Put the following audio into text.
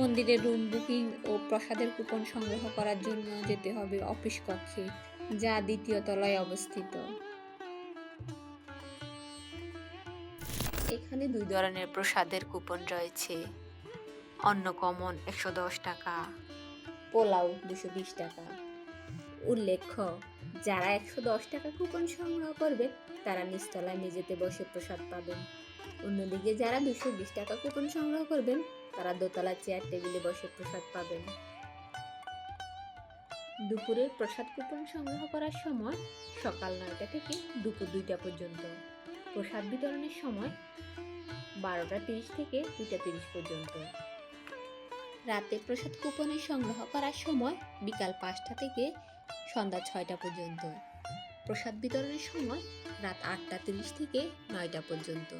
মন্দিরের room booking ও প্রসাদের coupon সংগ্রহ করার জন্য যেতে হবে অফিস কক্ষে, যা দ্বিতীয় তলায় অবস্থিত। এখানে দুই ধরনের প্রসাদের কুপন রয়েছে। অন্ন কমন একশো দশ টাকা, পোলাও দুশো বিশ টাকা। উল্লেখ্য, যারা একশো দশ টাকা কুপন সংগ্রহ করবে, তারা নিচতলায় নিজেতে বসে প্রসাদ পাবেন। অন্যদিকে যারা দুশো বিশ টাকা কুপন সংগ্রহ করবেন, তারা দোতলা চেয়ার টেবিলে বসে প্রসাদ পাবেন। দুপুরের প্রসাদ কুপন সংগ্রহ করার সময় সকাল নয়টা থেকে দুপুর দুইটা পর্যন্ত। প্রসাদ বিতরণের সময় বারোটা তিরিশ থেকে দুইটা তিরিশ পর্যন্ত। রাতে প্রসাদ কুপনের সংগ্রহ করার সময় বিকাল পাঁচটা থেকে সন্ধ্যা ছয়টা পর্যন্ত। প্রসাদ বিতরণের সময় রাত আটটা তিরিশ থেকে নয়টা পর্যন্ত।